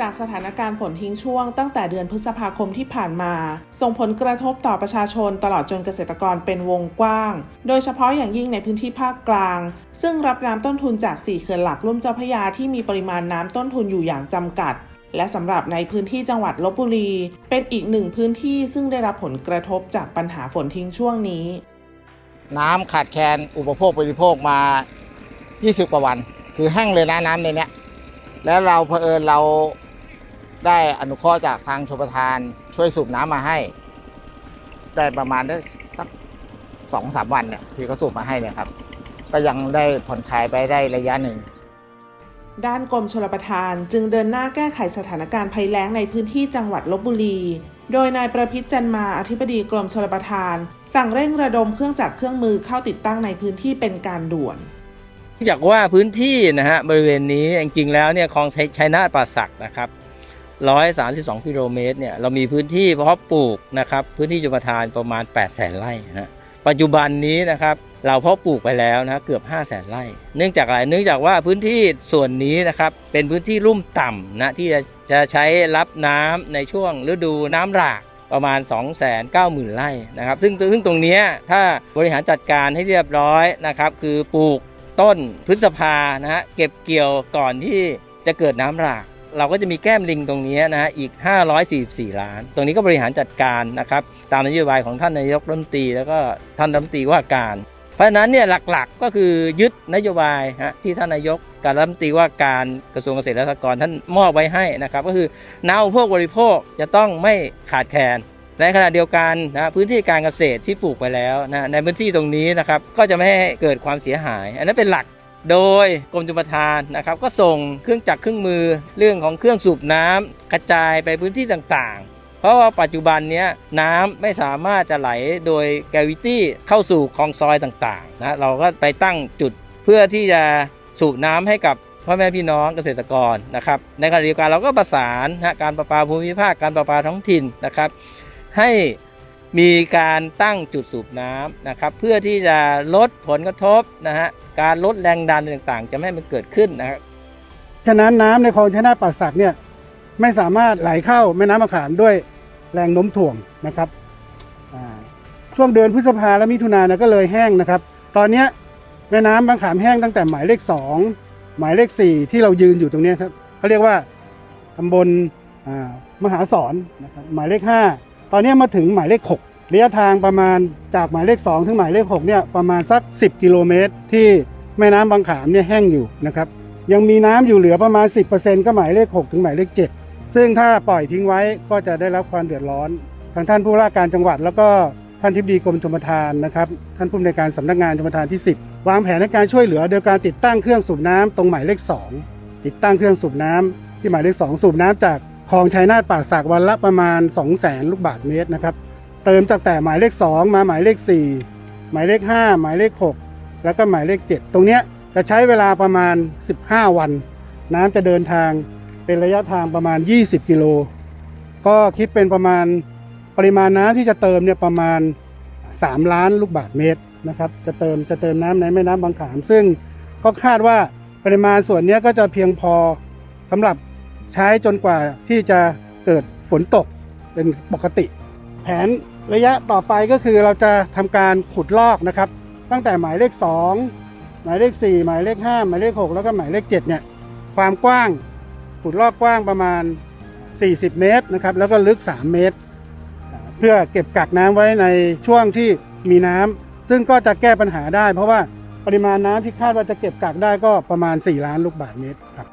จากสถานการณ์ฝนทิ้งช่วงตั้งแต่เดือนพฤษภาคมที่ผ่านมา ส่งผลกระทบต่อประชาชนตลอดจนเกษตรกรเป็นวงกว้าง โดยเฉพาะอย่างยิ่งในพื้นที่ภาคกลาง ซึ่งรับน้ำต้นทุนจาก4เขื่อนหลักลุ่มเจ้าพระยาที่มีปริมาณน้ำต้นทุนอยู่อย่างจำกัดและสำหรับในพื้นที่จังหวัดลบบุรี เป็นอีกหนึ่งพื้นที่ซึ่งได้รับผลกระทบจากปัญหาฝนทิ้งช่วงนี้ น้ำขาดแคลนอุปโภคบริโภคมา 20 กว่าวัน คือแห้งเลยนะน้ำในเนี้ยแล้วเราเผอิญเรา ได้อนุเคราะห์จากทางชมประทานช่วยสูบน้ำมาให้ ได้ประมาณได้สักสองสามวันเนี่ยที่เขาสูบมาให้เนี่ยครับ ก็ยังได้ผ่อนคลายไปได้ระยะหนึ่งด้านกรมชลประทานจึงเดินหน้าแก้ไขสถานการณ์ภัยแล้งในพื้นที่จังหวัดลบบุรี โดยนายประพิษจันมาอธิบดีกรมชลประทาน สั่งเร่งระดมเครื่องจักรเครื่องมือเข้าติดตั้งในพื้นที่เป็นการด่วนเนื่องจากว่าพื้นที่นะฮะบริเวณนี้จริงๆแล้วเนี่ยคลองชัยนาทป่าสักนะครับ 132 กิโลเมตรเนี่ยเรามีพื้นที่เพาะปลูกนะครับพื้นที่จุปทานประมาณ 8 0 0แสนไร่นะปัจจุบันนี้นะครับเราเพาะปลูกไปแล้วนะเกือบ 5 0 0แสนไร่ เนื่องจากอะไรเนื่องจากว่าพื้นที่ส่วนนี้นะครับเป็นพื้นที่ลุ่มต่ำนะที่จะจะใช้รับน้ำในช่วงฤดูน้ำหลากประมาณ 2 9 0 0 0 0ไร่นะครับซึ่งซึ่งตรงนี้ถ้าบริหารจัดการให้เรียบร้อยนะครับคือปลูกต้นพฤษภานะฮะเก็บเกี่ยวก่อนที่จะเกิดน้ำหลาก เราก็จะมีแก้มลิงตรงนี้นะฮะอีก 544 ล้าน ตรงนี้ก็บริหารจัดการนะครับตามนโยบายของท่านนายกรัฐมนตรีแล้วก็ท่านรัฐมนตรีว่าการ เพราะฉะนั้นเนี่ยหลักๆก็คือยึดนโยบายฮะที่ท่านนายกการรัฐมนตรีว่าการกระทรวงเกษตรและสหกรณ์ท่านมอบไว้ให้นะครับก็คือน้ำอุปโภคบริโภคจะต้องไม่ขาดแคลนในขณะเดียวกันนะพื้นที่การเกษตรที่ปลูกไปแล้วนะในพื้นที่ตรงนี้นะครับก็จะไม่ให้เกิดความเสียหาย อันนั้นเป็นหลัก โดยกรมจุลประทานนะครับก็ส่งเครื่องจักรเครื่องมือเรื่องของเครื่องสูบน้ำกระจายไปพื้นที่ต่างๆ เพราะว่าปัจจุบันนี้น้ำไม่สามารถจะไหลโดยแกวิตี้เข้าสู่คลองซอยต่างๆนะเราก็ไปตั้งจุดเพื่อที่จะสูบน้ำให้กับพ่อแม่พี่น้องเกษตรกรนะครับในขณะเดียวกันเราก็ประสานนะการประปาภูมิภาคการประปาท้องถิ่นนะครับ ให้ มีการตั้งจุดสูบน้ำนะครับ เพื่อที่จะลดผลกระทบนะฮะการลดแรงดันต่างๆ จะไม่ให้มันเกิดขึ้นนะครับฉะนั้นน้ำในคลองชนาป่าสักเนี่ยไม่สามารถไหลเข้าแม่น้ำมะขามด้วยแรงโน้มถ่วงนะครับช่วงเดือนพฤษภาและมิถุนายนเนยก็เลยแห้งนะครับ ตอนนี้แม่น้ำมะขามแห้งตั้งแต่หมายเลขสองหมายเลขสี่ที่เรายืนอยู่ตรงนี้ครับเขาเรียกว่าตำบลมหาสอนนะครับหมายเลขห้า ตอนนี้มาถึงหมายเลขหกระยะทางประมาณจากหมายเลขสองถึงหมายเลขหกเนี่ยประมาณสัก 10 กิโลเมตร ที่แม่น้ำบางขามเนี่ยแห้งอยู่นะครับยังมีน้ำอยู่เหลือประมาณ 10%ก็หมายเลข 6 ถึงหมายเลข 7 ซึ่งถ้าปล่อยทิ้งไว้ก็จะได้รับความเดือดร้อนทางท่านผู้ว่าการจังหวัด แล้วก็ท่านทิบดีกรมชมทานนะครับท่านผู้อำนวยการสำนักงานชมทานที่ 10 วางแผนในการช่วยเหลือโดยการติดตั้งเครื่องสูบน้ำตรงหมายเลข 2 ติดตั้งเครื่องสูบน้ำที่หมายเลข 2 สูบน้ำจาก คลองชัยนาทป่าสักวันละประมาณ 200,000ลูกบาศก์เมตรนะครับเติมจากแต่หมายเลข 2 มาหมายเลข 4 หมายเลข 5 หมายเลข 6 แล้วก็หมายเลข 7 ตรงเนี้ยจะใช้เวลาประมาณ 15 วัน น้ำจะเดินทางเป็นระยะทางประมาณ 20 กิโล ก็คิดเป็นประมาณปริมาณน้ำที่จะเติมเนี่ยประมาณ 3 ล้านลูกบาศก์เมตรนะครับจะเติมจะเติมน้ำในแม่น้ำบางขาม ซึ่งก็คาดว่าปริมาณส่วนนี้ก็จะเพียงพอสำหรับ ใช้จนกว่าที่จะเกิดฝนตกเป็นปกติ แผนระยะต่อไปก็คือเราจะทำการขุดลอกนะครับ ตั้งแต่หมายเลข 2 หมายเลข 4 หมายเลข 5 หมายเลข 6 แล้วก็หมายเลข7เนี่ยความกว้างขุดลอกกว้างประมาณ 40 เมตรนะครับแล้วก็ลึก 3 เมตร เพื่อเก็บกักน้ำไว้ในช่วงที่มีน้ำซึ่งก็จะแก้ปัญหาได้ เพราะว่าปริมาณน้ำที่คาดว่าจะเก็บกักได้ก็ประมาณ 4 ล้านลูกบาศก์เมตรครับ